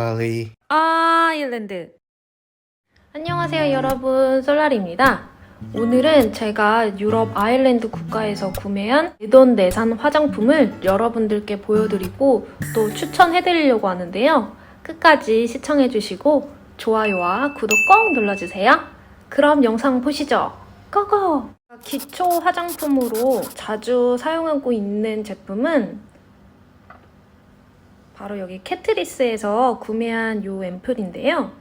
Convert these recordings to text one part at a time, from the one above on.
Valley. 아일랜드 안녕하세요 여러분. 솔라리입니다. 오늘은 제가 유럽 아일랜드 국가에서 구매한 내돈내산 화장품을 여러분들께 보여드리고 또 추천해드리려고 하는데요. 끝까지 시청해주시고 좋아요와 구독 꼭 눌러주세요. 그럼 영상 보시죠. 고고! 기초 화장품으로 자주 사용하고 있는 제품은 바로 여기 캐트리스에서 구매한 요 앰플인데요.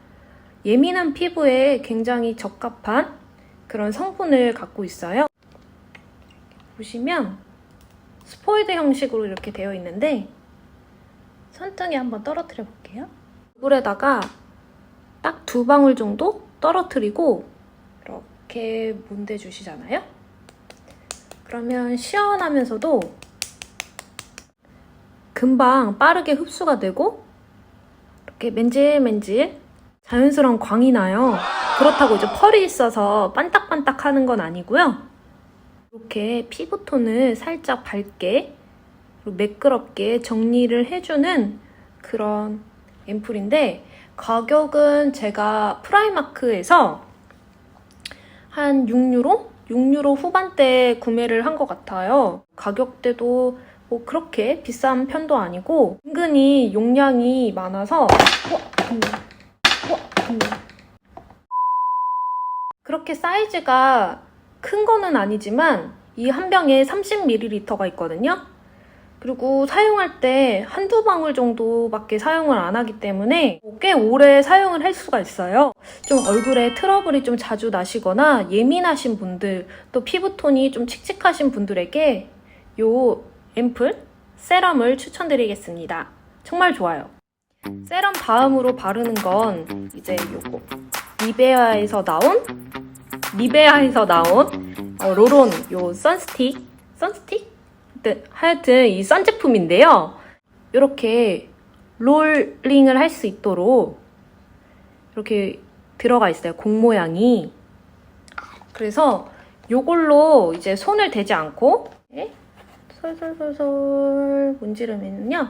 예민한 피부에 굉장히 적합한 그런 성분을 갖고 있어요. 보시면 스포이드 형식으로 이렇게 되어 있는데 손등에 한번 떨어뜨려 볼게요. 물에다가 딱 두 방울 정도 떨어뜨리고 이렇게 문대 주시잖아요. 그러면 시원하면서도 금방 빠르게 흡수가 되고 이렇게 맨질맨질 자연스러운 광이 나요. 그렇다고 이제 펄이 있어서 반딱반딱 하는 건 아니고요. 이렇게 피부톤을 살짝 밝게 매끄럽게 정리를 해주는 그런 앰플인데 가격은 제가 프라이마크에서 한 6유로? 6유로 후반대 구매를 한 것 같아요. 가격대도 뭐 그렇게 비싼 편도 아니고 은근히 용량이 많아서 음, 우와, 음. 그렇게 사이즈가 큰 거는 아니지만 이 한 병에 30ml가 있거든요. 그리고 사용할 때 한두 방울 정도밖에 사용을 안 하기 때문에 꽤 오래 사용을 할 수가 있어요. 좀 얼굴에 트러블이 좀 자주 나시거나 예민하신 분들, 또 피부톤이 좀 칙칙하신 분들에게 요 앰플 세럼을 추천드리겠습니다. 정말 좋아요. 세럼 다음으로 바르는 건 이제 요거 니베아에서 나온 니베아에서 나온 어, 로론 요 선스틱 선스틱 하여튼- 이 선 제품인데요. 이렇게 롤링을 할 수 있도록 이렇게 들어가 있어요. 공 모양이. 그래서 요걸로 이제 손을 대지 않고 예? 솔솔솔솔 문지르면요.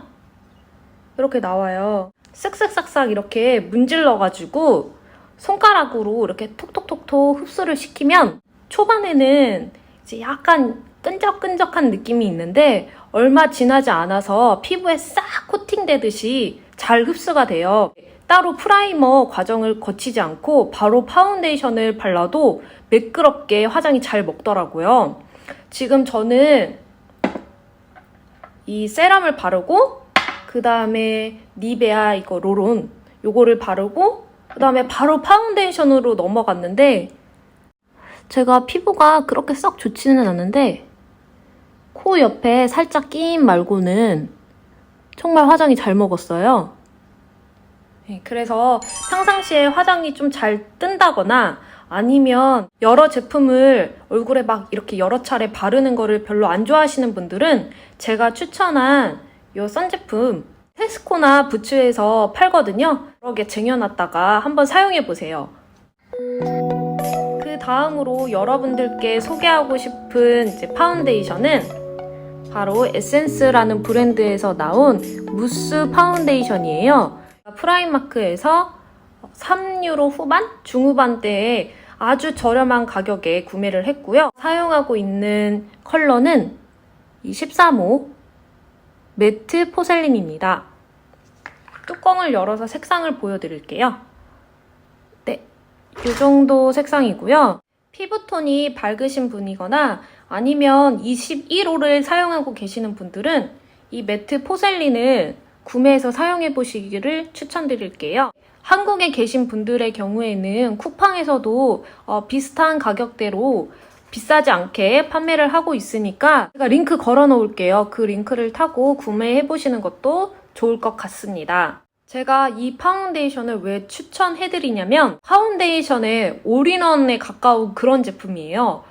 이렇게 나와요. 쓱쓱싹싹 이렇게 문질러가지고 손가락으로 이렇게 톡톡톡톡 흡수를 시키면 초반에는 이제 약간 끈적끈적한 느낌이 있는데 얼마 지나지 않아서 피부에 싹 코팅되듯이 잘 흡수가 돼요. 따로 프라이머 과정을 거치지 않고 바로 파운데이션을 발라도 매끄럽게 화장이 잘 먹더라고요. 지금 저는 이 세럼을 바르고 그 다음에 니베아 이거 로론 요거를 바르고 그 다음에 바로 파운데이션으로 넘어갔는데 제가 피부가 그렇게 썩 좋지는 않은데 코 옆에 살짝 끼임 말고는 정말 화장이 잘 먹었어요. 네, 그래서 평상시에 화장이 좀 잘 뜬다거나 아니면 여러 제품을 얼굴에 막 이렇게 여러 차례 바르는 거를 별로 안 좋아하시는 분들은 제가 추천한 이 선 제품 테스코나 부츠에서 팔거든요. 개 쟁여놨다가 한번 사용해 보세요. 그 다음으로 여러분들께 소개하고 싶은 이제 파운데이션은 바로 에센스라는 브랜드에서 나온 무스 파운데이션이에요. 프라임마크에서 3유로 후반? 중후반대에 아주 저렴한 가격에 구매를 했고요. 사용하고 있는 컬러는 이 13호 매트 포셀린입니다. 뚜껑을 열어서 색상을 보여드릴게요. 네, 이 정도 색상이고요. 피부톤이 밝으신 분이거나 아니면 21호를 사용하고 계시는 분들은 이 매트 포셀린을 구매해서 사용해 보시기를 추천드릴게요. 한국에 계신 분들의 경우에는 쿠팡에서도 어, 비슷한 가격대로 비싸지 않게 판매를 하고 있으니까 제가 링크 걸어 놓을게요. 그 링크를 타고 구매해 보시는 것도 좋을 것 같습니다. 제가 이 파운데이션을 왜 추천해 드리냐면 파운데이션의 올인원에 가까운 그런 제품이에요.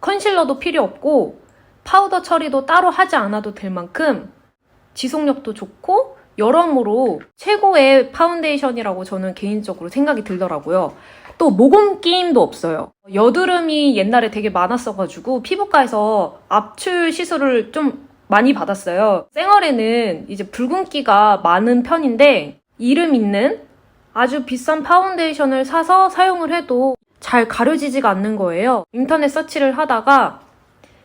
컨실러도 필요 없고 파우더 처리도 따로 하지 않아도 될 만큼 지속력도 좋고 여러모로 최고의 파운데이션이라고 저는 개인적으로 생각이 들더라고요. 또 모공 끼임도 없어요. 여드름이 옛날에 되게 많았어가지고 피부과에서 압출 시술을 좀 많이 받았어요. 생얼에는 이제 붉은기가 많은 편인데 이름 있는 아주 비싼 파운데이션을 사서 사용을 해도 잘 가려지지가 않는 거예요. 인터넷 서치를 하다가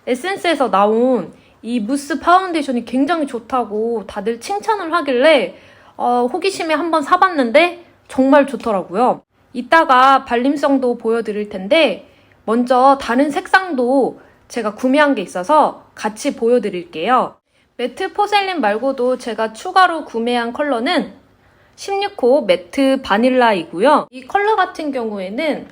에센스에서 나온 이 무스 파운데이션이 굉장히 좋다고 다들 칭찬을 하길래 어, 호기심에 한번 사봤는데 정말 좋더라고요. 이따가 발림성도 보여드릴 텐데 먼저 다른 색상도 제가 구매한 게 있어서 같이 보여드릴게요. 매트 포셀린 말고도 제가 추가로 구매한 컬러는 16호 매트 바닐라이고요. 이 컬러 같은 경우에는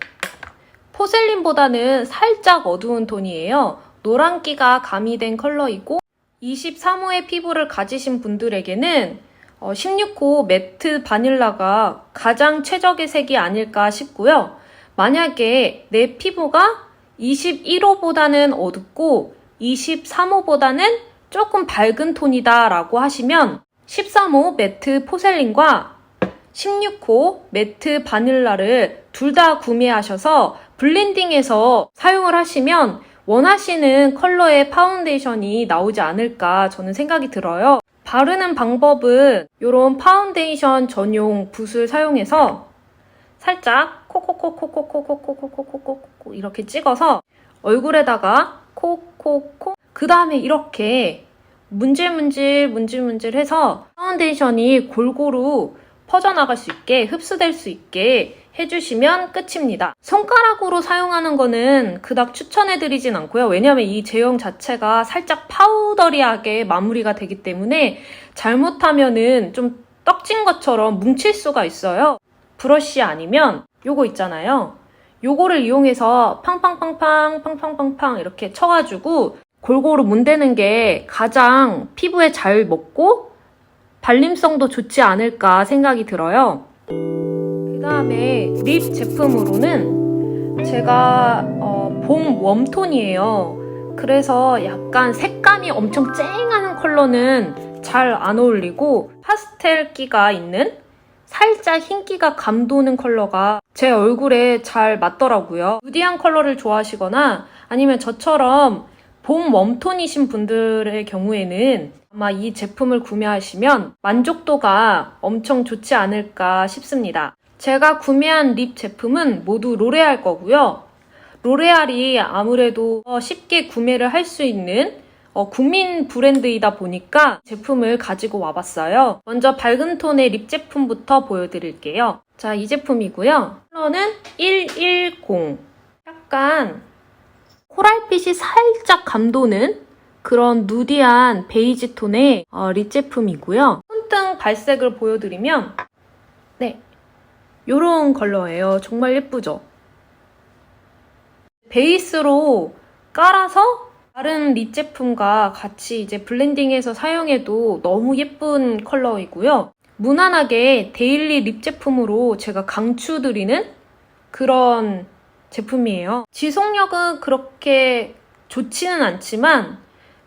포셀린보다는 살짝 어두운 톤이에요. 노란기가 가미된 컬러이고 23호의 피부를 가지신 분들에게는 어, 16호 매트 바닐라가 가장 최적의 색이 아닐까 싶고요. 만약에 내 피부가 21호보다는 어둡고 23호보다는 조금 밝은 톤이다 라고 하시면 13호 매트 포셀린과 16호 매트 바닐라를 둘 다 구매하셔서 블렌딩해서 사용을 하시면 원하시는 컬러의 파운데이션이 나오지 않을까 저는 생각이 들어요. 바르는 방법은 이런 파운데이션 전용 붓을 사용해서 살짝 콕콕콕콕콕콕콕콕콕콕콕 이렇게 찍어서 얼굴에다가 콕콕콕 그 다음에 이렇게 문질문질 문질문질 해서 파운데이션이 골고루 퍼져나갈 수 있게 흡수될 수 있게 해주시면 끝입니다. 손가락으로 사용하는 거는 그닥 추천해드리진 않고요. 왜냐하면 이 제형 자체가 살짝 파우더리하게 마무리가 되기 때문에 잘못하면은 좀 떡진 것처럼 뭉칠 수가 있어요. 브러쉬 아니면 요거 있잖아요. 요거를 이용해서 팡팡팡팡 팡팡팡팡 이렇게 쳐가지고 골고루 문대는 게 가장 피부에 잘 먹고 발림성도 좋지 않을까 생각이 들어요. 그 다음에 립 제품으로는 제가 어, 봄 웜톤이에요. 그래서 약간 색감이 엄청 쨍하는 컬러는 잘 안 어울리고 파스텔기가 있는 살짝 흰기가 감도는 컬러가 제 얼굴에 잘 맞더라고요. 누디한 컬러를 좋아하시거나 아니면 저처럼 봄 웜톤이신 분들의 경우에는 아마 이 제품을 구매하시면 만족도가 엄청 좋지 않을까 싶습니다. 제가 구매한 립 제품은 모두 로레알 거고요. 로레알이 아무래도 어, 쉽게 구매를 할 수 있는 어, 국민 브랜드이다 보니까 제품을 가지고 와봤어요. 먼저 밝은 톤의 립 제품부터 보여드릴게요. 자, 이 제품이고요. 컬러는 110. 약간 코랄빛이 살짝 감도는 그런 누디한 베이지 톤의 어, 립 제품이고요. 손등 발색을 보여드리면 네, 요런 컬러예요. 정말 예쁘죠? 베이스로 깔아서 다른 립 제품과 같이 이제 블렌딩해서 사용해도 너무 예쁜 컬러이고요. 무난하게 데일리 립 제품으로 제가 강추드리는 그런 제품이에요. 지속력은 그렇게 좋지는 않지만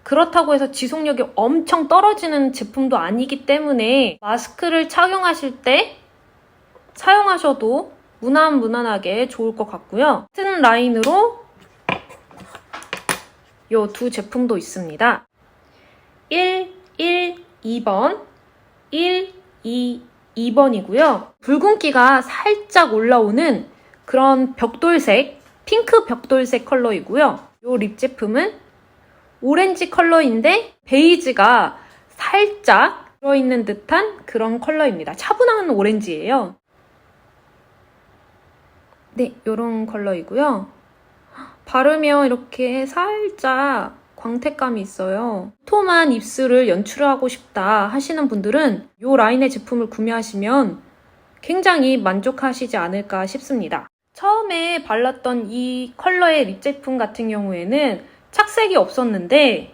그렇다고 해서 지속력이 엄청 떨어지는 제품도 아니기 때문에 마스크를 착용하실 때 사용하셔도 무난 무난하게 좋을 것 같고요. 같은 라인으로 이 두 제품도 있습니다. 1, 1, 2번, 1, 2, 2번이고요. 붉은기가 살짝 올라오는 그런 벽돌색, 핑크 벽돌색 컬러이고요. 이 립 제품은 오렌지 컬러인데 베이지가 살짝 들어있는 듯한 그런 컬러입니다. 차분한 오렌지예요. 네, 이런 컬러이고요. 바르면 이렇게 살짝 광택감이 있어요. 톰한 입술을 연출하고 싶다 하시는 분들은 이 라인의 제품을 구매하시면 굉장히 만족하시지 않을까 싶습니다. 처음에 발랐던 이 컬러의 립 제품 같은 경우에는 착색이 없었는데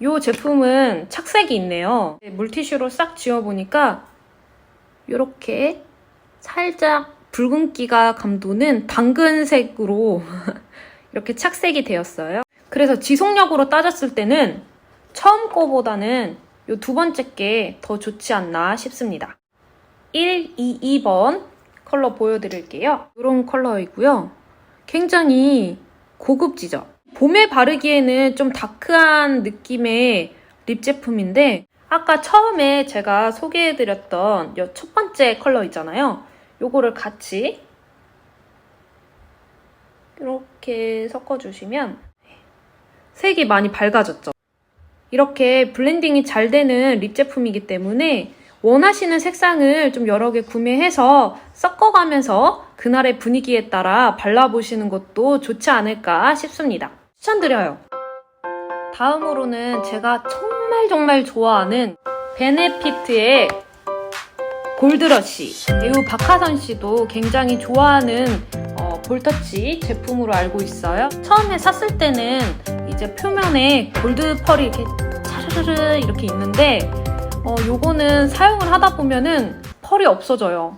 이 제품은 착색이 있네요. 물티슈로 싹 지워보니까 이렇게 살짝 붉은기가 감도는 당근색으로 이렇게 착색이 되었어요. 그래서 지속력으로 따졌을 때는 처음 거보다는 이 두 번째 게 더 좋지 않나 싶습니다. 1, 2, 2번 컬러 보여드릴게요. 이런 컬러이고요. 굉장히 고급지죠? 봄에 바르기에는 좀 다크한 느낌의 립 제품인데 아까 처음에 제가 소개해드렸던 요첫 번째 컬러 있잖아요. 요거를 같이 이렇게 섞어주시면 색이 많이 밝아졌죠. 이렇게 블렌딩이 잘 되는 립 제품이기 때문에 원하시는 색상을 좀 여러 개 구매해서 섞어가면서 그날의 분위기에 따라 발라보시는 것도 좋지 않을까 싶습니다. 추천드려요. 다음으로는 제가 정말 정말 좋아하는 베네피트의 골드러쉬. 배우 박하선 씨도 굉장히 좋아하는 어, 볼터치 제품으로 알고 있어요. 처음에 샀을 때는 이제 표면에 골드 펄이 이렇게 차르르르 이렇게 있는데 어, 요거는 사용을 하다 보면은 펄이 없어져요.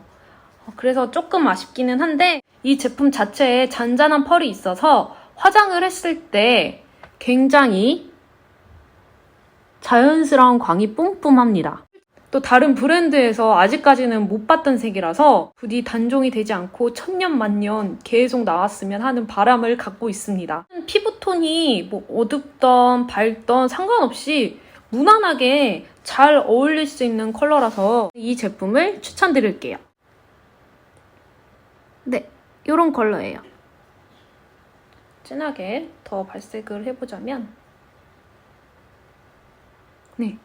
어, 그래서 조금 아쉽기는 한데 이 제품 자체에 잔잔한 펄이 있어서 화장을 했을 때 굉장히 자연스러운 광이 뿜뿜합니다. 또 다른 브랜드에서 아직까지는 못 봤던 색이라서 부디 단종이 되지 않고 천년 만년 계속 나왔으면 하는 바람을 갖고 있습니다. 피부톤이 뭐 어둡던 밝던 상관없이 무난하게 잘 어울릴 수 있는 컬러라서 이 제품을 추천드릴게요. 네, 이런 컬러예요. 진하게 더 발색을 해보자면 네,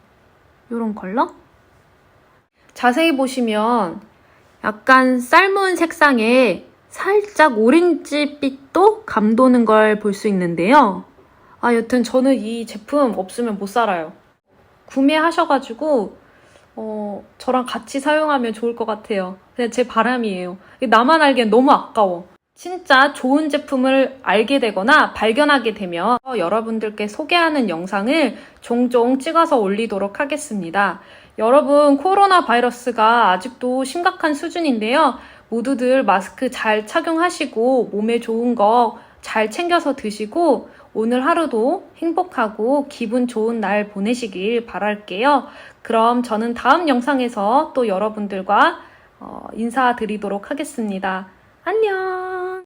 이런 컬러? 자세히 보시면 약간 삶은 색상에 살짝 오렌지빛도 감도는 걸 볼 수 있는데요. 아, 여튼 저는 이 제품 없으면 못 살아요. 구매하셔가지고, 어, 저랑 같이 사용하면 좋을 것 같아요. 그냥 제 바람이에요. 나만 알기엔 너무 아까워. 진짜 좋은 제품을 알게 되거나 발견하게 되면 여러분들께 소개하는 영상을 종종 찍어서 올리도록 하겠습니다. 여러분, 코로나 바이러스가 아직도 심각한 수준인데요. 모두들 마스크 잘 착용하시고 몸에 좋은 거 잘 챙겨서 드시고 오늘 하루도 행복하고 기분 좋은 날 보내시길 바랄게요. 그럼 저는 다음 영상에서 또 여러분들과 어, 인사드리도록 하겠습니다. 안녕.